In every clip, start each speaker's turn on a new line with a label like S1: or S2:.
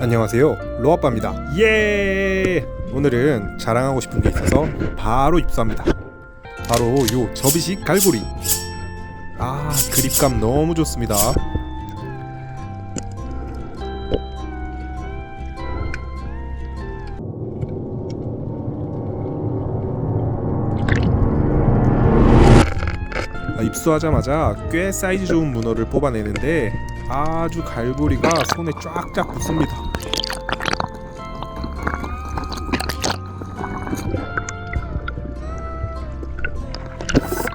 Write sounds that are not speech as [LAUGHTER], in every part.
S1: 안녕하세요. 로아빠입니다. 예! 오늘은 자랑하고 싶은 게 있어서 바로 입수합니다. 바로 요 접이식 갈고리. 아 그립감 너무 좋습니다. 아, 입수하자마자 꽤 사이즈 좋은 문어를 뽑아내는데 아주 갈고리가 손에 쫙쫙 붙습니다.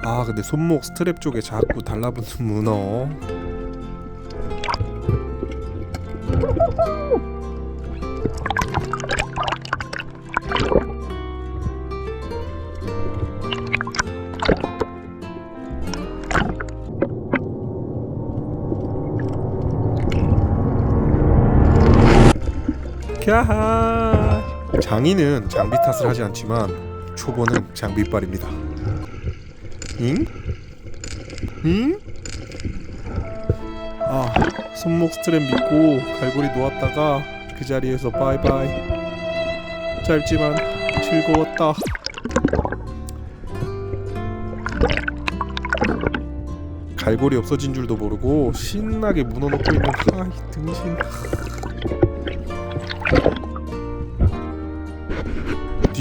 S1: 아 근데 손목 스트랩 쪽에 자꾸 달라붙는 문어 캬하. 장인은 장비 탓을 하지 않지만 초보는 장비빨입니다. 잉? 잉? 아 손목 스트랩 믿고 갈고리 놓았다가 그 자리에서 바이바이. 짧지만 즐거웠다. 갈고리 없어진 줄도 모르고 신나게 문어 놓고 있는 아이 등신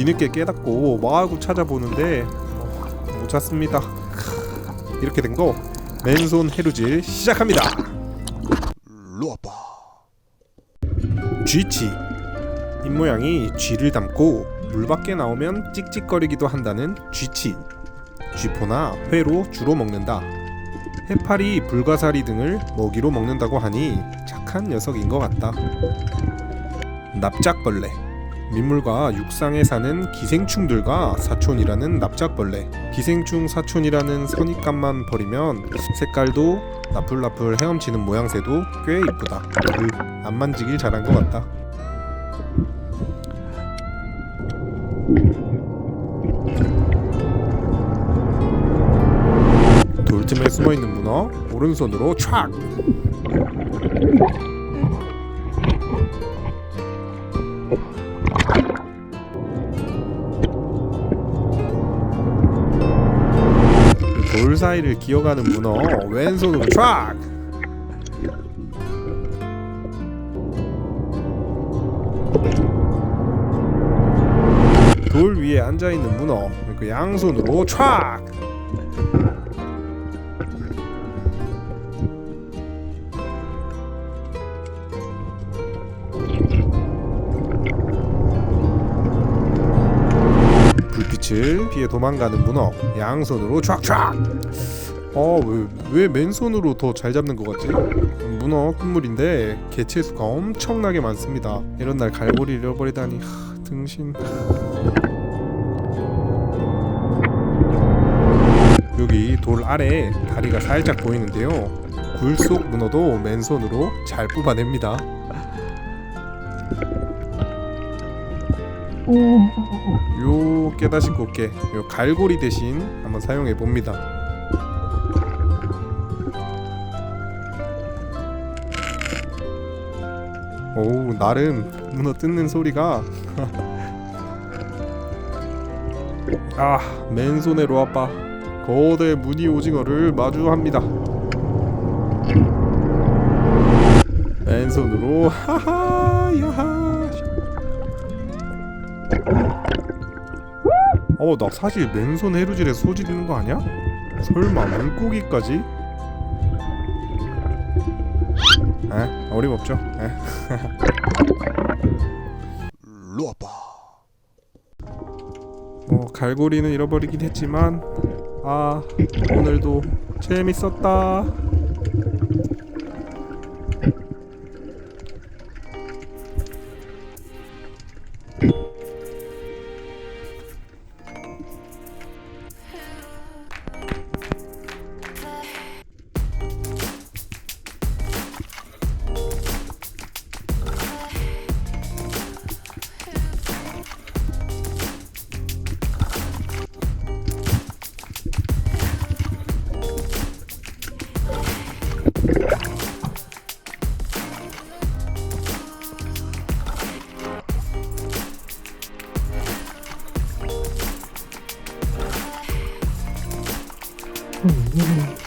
S1: 뒤늦게 깨닫고 마구 찾아보는데 어, 못 찾습니다. 이렇게 된 거 맨손 해루질 시작합니다. 로아빠 쥐치 입 모양이 쥐를 닮고 물 밖에 나오면 찍찍거리기도 한다는 쥐치 쥐포나 회로 주로 먹는다. 해파리, 불가사리 등을 먹이로 먹는다고 하니 착한 녀석인 것 같다. 납작벌레 민물과 육상에 사는 기생충들과 사촌이라는 납작벌레. 기생충 사촌이라는 선입감만 버리면 색깔도 나풀나풀 헤엄치는 모양새도 꽤 이쁘다. 으, 안 만지길 잘한 것 같다. 돌틈에 숨어있는 문어 오른손으로 촥 돌 사이를 기어가는 문어 왼손으로 촥 돌 위에 앉아 있는 문어 그 양손으로 촥 빛을 피해 도망가는 문어 양손으로 촥촥. 어왜 왜 맨손으로 더 잘 잡는 것 같지? 문어 끝물인데 개체 수가 엄청나게 많습니다. 이런 날 갈고리 잃어버리다니 하, 등신. 여기 돌 아래 다리가 살짝 보이는데요. 굴 속 문어도 맨손으로 잘 뽑아냅니다 요 깨다신 곱게. 요 갈고리 대신 한번 사용해 봅니다. 오 나름 문어 뜯는 소리가. [LAUGHS] 아 맨손에 로아빠. 거대 무늬 오징어를 마주합니다. 맨손으로. 하하 야하 어 나 사실 맨손 해루질에 소질이는 거 아니야? 설마 물고기까지? 에? 어림없죠 에? [LAUGHS] 루아빠 뭐 어, 갈고리는 잃어버리긴 했지만 아 오늘도 재밌었다
S2: うんうん